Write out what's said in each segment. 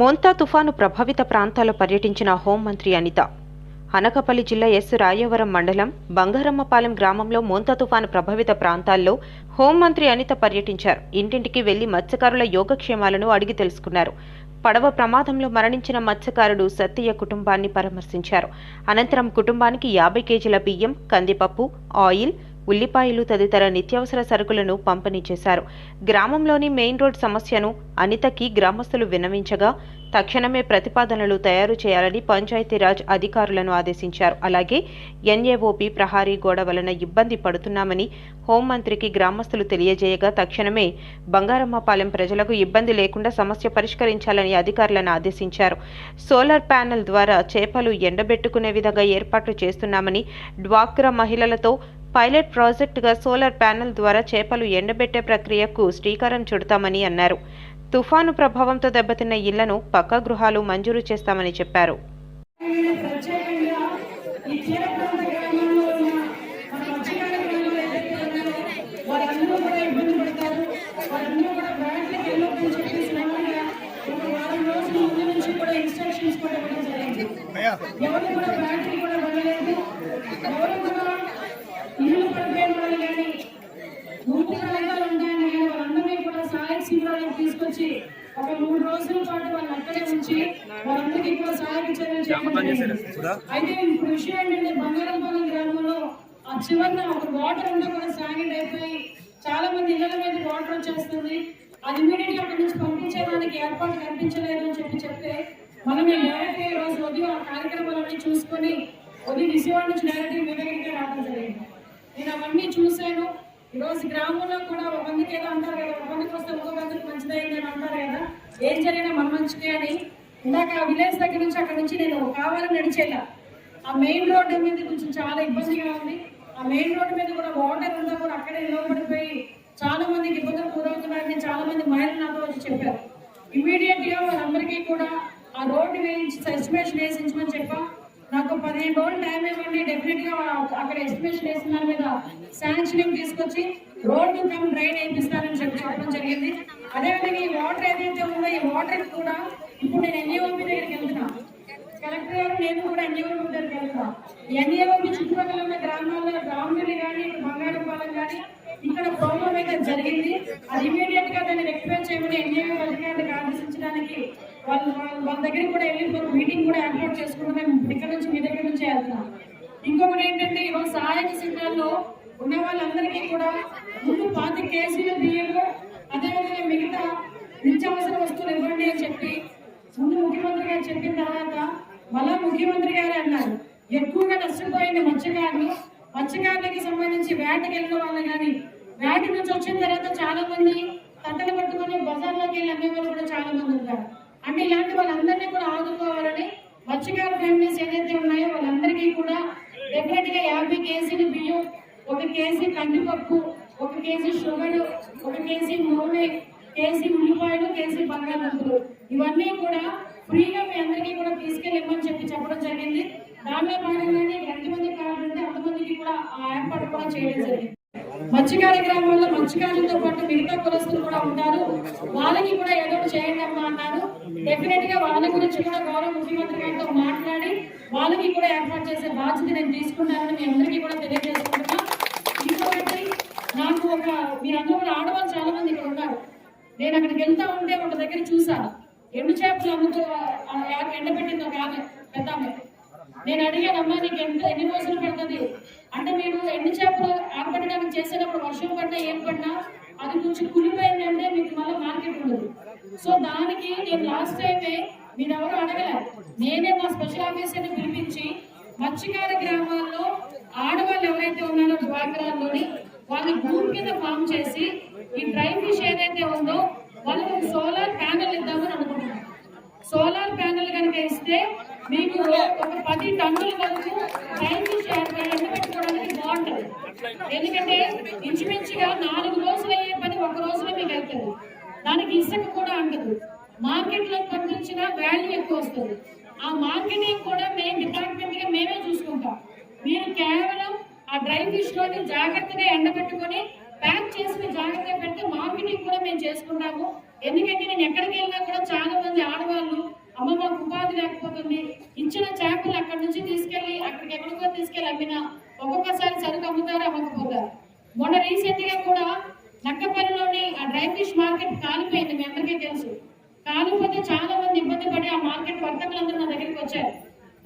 మోంతా తుఫాను ప్రభావిత ప్రాంతాల్లో పర్యటించిన హోంమంత్రి అనిత. అనకపల్లి జిల్లా ఎస్ రాయవరం మండలం బంగారమ్మపాలెం గ్రామంలో మోంతా తుఫాను ప్రభావిత ప్రాంతాల్లో హోంమంత్రి అనిత పర్యటించారు. ఇంటింటికి వెళ్ళి మత్స్యకారుల యోగక్షేమాలను అడిగి తెలుసుకున్నారు. పడవ ప్రమాదంలో మరణించిన మత్స్యకారుడు సత్తయ్య కుటుంబాన్ని పరామర్శించారు. అనంతరం కుటుంబానికి యాభై కేజీల బియ్యం కందిపప్పు ఆయిల్ ఉల్లిపాయలు తదితర నిత్యావసర సరుకులను పంపిణీ చేశారు. గ్రామంలోని మెయిన్ రోడ్ సమస్యను అనితకి గ్రామస్తులు విన్నవించగా తక్షణమే ప్రతిపాదనలు తయారు చేయాలని పంచాయతీరాజ్ అధికారులను ఆదేశించారు. అలాగే ఎన్ఏఓపి ప్రహారీ గోడ వలన ఇబ్బంది పడుతున్నామని హోంమంత్రికి గ్రామస్తులు తెలియజేయగా తక్షణమే బంగారమ్మపాలెం ప్రజలకు ఇబ్బంది లేకుండా సమస్య పరిష్కరించాలని అధికారులను ఆదేశించారు. సోలార్ ప్యానెల్ ద్వారా చేపలు ఎండబెట్టుకునే విధంగా ఏర్పాట్లు చేస్తున్నామని డ్వాక్రా మహిళలతో పైలట్ ప్రాజెక్టుగా సోలార్ ప్యానెల్ ద్వారా చేపలు ఎండబెట్టే ప్రక్రియకు శ్రీకారం చుడతామని అన్నారు. తుఫాను ప్రభావంతో దెబ్బతిన్న ఇళ్ళను పక్కా గృహాలు మంజూరు చేస్తామని చెప్పారు. కూడా ఈ తీర ప్రాంత గ్రామాల్లో ఉన్న మన మత్స్యకార గ్రామాలు ఏదైతే ఉన్నారో వారందరూ కూడా ఇబ్బంది పడతారు వారందరూ కూడా బ్యాంకులకు వెళ్ళొద్దని చెప్పేసి మామూలుగా ఒక వారం రోజుల ముందు నుంచి కూడా ఇన్స్ట్రక్షన్స్ కూడా ఇవ్వడం జరిగింది ఎవరు కూడా బ్యాంకులు కూడా వెళ్ళలేదు ఎవరు కూడా ఇల్లు పడిపోయిన వాళ్ళు కానీ ముందు కలగాలు ఉంటాయని కానీ వాళ్ళందరినీ కూడా సహాయ తీసుకొచ్చి ఒక మూడు రోజుల పాటు వాళ్ళు అక్కడే ఉంచి వాళ్ళందరికీ కూడా చేయడం జరిగింది. అయితే ఇప్పుడు విషయం ఏంటంటే బంగారంపాలెం గ్రామంలో ఆ చివరిన ఒక వాటర్ అంతా కూడా సాగిడ్ అయిపోయి చాలా మంది ఇళ్ళ మీద వాటర్ వచ్చేస్తుంది. అది ఇమీడియట్గా అక్కడి నుంచి పంపించడానికి ఏర్పాటు కనిపించలేదు అని చెప్పి చెప్తే మనం ఈ డైరెక్ట్ ఈ రోజు ఉదయం ఆ కార్యక్రమాలన్నీ చూసుకొని ఉదయం విజయవాడ నుంచి డైరెక్ట్ మీ దగ్గరికి రావడం జరిగింది. నేను అవన్నీ చూశాను. ఈ రోజు గ్రామంలో కూడా ఒక మందికి ఏదో అంటారు కదా ఒక మందికి వస్తే ఒక మందికి మంచిదైంది అని అంటారు కదా. ఏం జరిగినా మన మంచిదే అని. ఇందాక ఆ విలేజ్ దగ్గర నుంచి అక్కడ నుంచి నేను కావాలని నడిచేలా. ఆ మెయిన్ రోడ్డు మీద కొంచెం చాలా ఇబ్బందిగా ఉంది. ఆ మెయిన్ రోడ్డు మీద కూడా వాటర్ ఉందా కూడా అక్కడే నిలబడిపోయి చాలా మందికి ఇబ్బందులు గురవుతున్నారని చాలా మంది మహిళలు నాతో వచ్చి చెప్పారు. ఇమీడియట్గా వాళ్ళందరికీ కూడా ఆ రోడ్డు వేయించి ఎస్టిమేషన్ వేసి పదిహేను రోజులు టైం ఇవ్వండి. డెఫినెట్గా అక్కడ ఎస్టిమేషన్ వేసిన దాని మీద శాంక్షనింగ్ తీసుకొచ్చి రోడ్డు కమ్ డ్రైన్ వేయిస్తారని చెప్పి చెప్పడం జరిగింది. అదేవిధంగా ఈ వాటర్ ఏదైతే ఉందో ఈ వాటర్ కూడా ఇప్పుడు నేను ఎన్ఈఓపి దగ్గరికి వెళ్తున్నా. కలెక్టర్ గారు నేను కూడా ఎన్ఈఓపి దగ్గరికి వెళ్తున్నా. ఎన్ఈఓపి చుట్టుపక్కల ఉన్న గ్రామాల్లో రామగిరి కానీ బంగారపాలెం కానీ ఇక్కడ ప్రాబ్లం అయితే జరిగింది. అది ఇమీడియట్ వాళ్ళు వాళ్ళ- వాళ్ళ దగ్గర కూడా వెళ్ళి మీటింగ్ కూడా ఏర్పాటు చేసుకుంటూ మేము ఇక్కడ నుంచి మీ దగ్గర నుంచి వెళ్తున్నాం. ఇంకొకటి ఏంటంటే ఈరోజు సహాయక శిబిరాల్లో ఉన్న వాళ్ళందరికీ కూడా ముందు పాతి కేజీల బియ్యము అదేవిధంగా మిగతా నిత్యావసర వస్తువులు ఇవ్వండి అని చెప్పి ముందు ముఖ్యమంత్రి గారు చెప్పిన తర్వాత మళ్ళా ముఖ్యమంత్రి గారు అన్నారు. ఎక్కువగా నష్టపోయిన మత్స్యకారులు. మత్స్యకారులకి సంబంధించి వేటకి వెళ్ళిన వాళ్ళు కానీ వేట నుంచి వచ్చిన తర్వాత చాలా మంది తట్టలు పట్టుకొని బజార్లోకి వెళ్ళి అమ్మే వాళ్ళు కూడా చాలా మంది ఉంటారు అంటే ఇలాంటి వాళ్ళందరినీ కూడా ఆదుకోవాలని మత్స్యకార ఫ్యామిలీస్ ఏదైతే ఉన్నాయో వాళ్ళందరికీ కూడా డెఫినెట్గా యాభై కేజీలు బియ్యం ఒక కేజీ కందిపప్పు ఒక కేజీ షుగర్ ఒక కేజీ నూనె కేజీ ఉల్లిపాయలు కేజీ బంగాళదుంపలు. ఇవన్నీ కూడా ఫ్రీగా మీ అందరికీ కూడా తీసుకెళ్ళమని చెప్పి చెప్పడం జరిగింది. దానిలో భాగంగానే ఎంతమంది కావాలంటే అంతమందికి కూడా ఆ ఏర్పాటు కూడా చేయడం జరిగింది. మత్స్యకార గ్రామంలో మత్స్యకారులతో పాటు మిగతా కులస్తులు కూడా ఉంటారు వాళ్ళకి కూడా ఏదో చేయండి అమ్మా అన్నారు. డెఫినెట్గా వాళ్ళ గురించి కూడా గౌరవ ముఖ్యమంత్రి గారితో మాట్లాడి వాళ్ళకి కూడా ఏర్పాటు చేసే బాధ్యత నేను తీసుకున్నానని మీ అందరికీ కూడా తెలియజేసుకుంటున్నా. ఇంకొకటి నాకు ఒక మీరందరూ కూడా ఆడవాళ్ళు చాలా మంది ఇక్కడ ఉన్నారు. నేను అక్కడికి వెళ్తా ఉంటే ఒక దగ్గర చూసాను ఎండు చేపలు అమ్ముతూ ఆ ఎండబెట్టింది ఒక ఆమె పెద్ద నేను అడిగాను అమ్మా నీకు ఎంత ఎన్ని రోజులు పడుతుంది అంటే మీరు ఎండు చేపలు ఆరబెట్టడానికి చేసేటప్పుడు వర్షం పడినా ఏం పడినా అది కొంచెం కులిపోయిందంటే మీకు మళ్ళీ మార్కెట్ ఉండదు సో దానికి నేను లాస్ట్ టైమే మీరు ఎవరు అడగలే. నేనే మా స్పెషల్ ఆఫీసర్ని పిలిపించి మత్స్యకార గ్రామాల్లో ఆడవాళ్ళు ఎవరైతే ఉన్నారో డ్వాక్రాల్లోని వాళ్ళని భూమి కింద ఫామ్ చేసి ఈ డ్రై ఫిష్ ఏదైతే ఉందో వాళ్ళకి ఒక సోలార్ ప్యానెల్ ఇద్దామని అనుకుంటున్నాం సోలార్ ప్యానెల్ కనుక ఇస్తే మీకు ఒక పది టన్నుల వరకు డ్రై ఫిష్ ఎండబెట్టుకోవడానికి బాగుంటుంది. ఎందుకంటే ఇంచుమించుగా నాలుగు రోజులు అయ్యే పని ఒక దానికి ఇసుక కూడా అంటదు. మార్కెట్లో పంపించిన వాల్యూ ఎక్కువ వస్తుంది. ఆ మార్కెటింగ్ కూడా మేము డిపార్ట్మెంట్గా మేమే చూసుకుంటాం. మీరు కేవలం ఆ డ్రై ఫిష్లోని జాగ్రత్తగా ఎండబెట్టుకొని ప్యాక్ చేసుకుని జాగ్రత్తగా పెడితే మార్కెటింగ్ కూడా మేము చేసుకుంటాము. ఎందుకంటే నేను ఎక్కడికి వెళ్ళినా కూడా చాలా మంది ఆడవాళ్ళు అమ్మ మాకు ఉపాధి లేకపోతుంది. ఇచ్చిన చేపలు అక్కడ నుంచి తీసుకెళ్ళి అక్కడికి ఎక్కడికో తీసుకెళ్ళి అమ్మినా ఒక్కొక్కసారి సరుకు అమ్ముతారు అమ్మకపోతారు? మొన్న రీసెంట్గా కూడా నక్కపల్లిలోని ఆ డ్రై ఫిష్ మార్కెట్ కాలిపోయింది మీ అందరికీ తెలుసు. కాలిపోతే చాలా మంది ఇబ్బంది పడి ఆ మార్కెట్ వర్తకులందరూ నా దగ్గరికి వచ్చారు.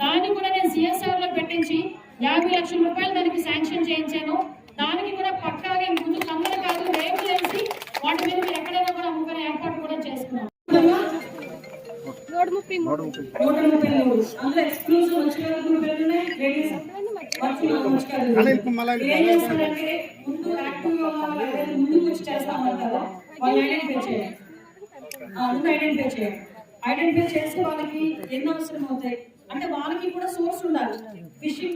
దాన్ని కూడా నేను సిఎస్ఆర్లో పెట్టించి యాభై లక్షల రూపాయలు దానికి శాంక్షన్ చేయించాను. దానికి కూడా పక్కాగా ముందు కమ్మలు కాదు రేపులు వేసి వాటి మీద మీరు ఎక్కడైనా కూడా అమ్ముకునే ఏర్పాటు కూడా చేసుకున్నాం. ఏం చేస్తారంటే ముందు యాక్టివ్ ముందు వచ్చి చేస్తామంటారు వాళ్ళు ఐడెంటిఫై చేయాలి ముందు ఐడెంటిఫై చేయాలి ఐడెంటిఫై చేస్తే వాళ్ళకి ఎన్ని అవసరం అవుతాయి. అంటే వాళ్ళకి కూడా సోర్స్ ఉండాలి. ఫిషింగ్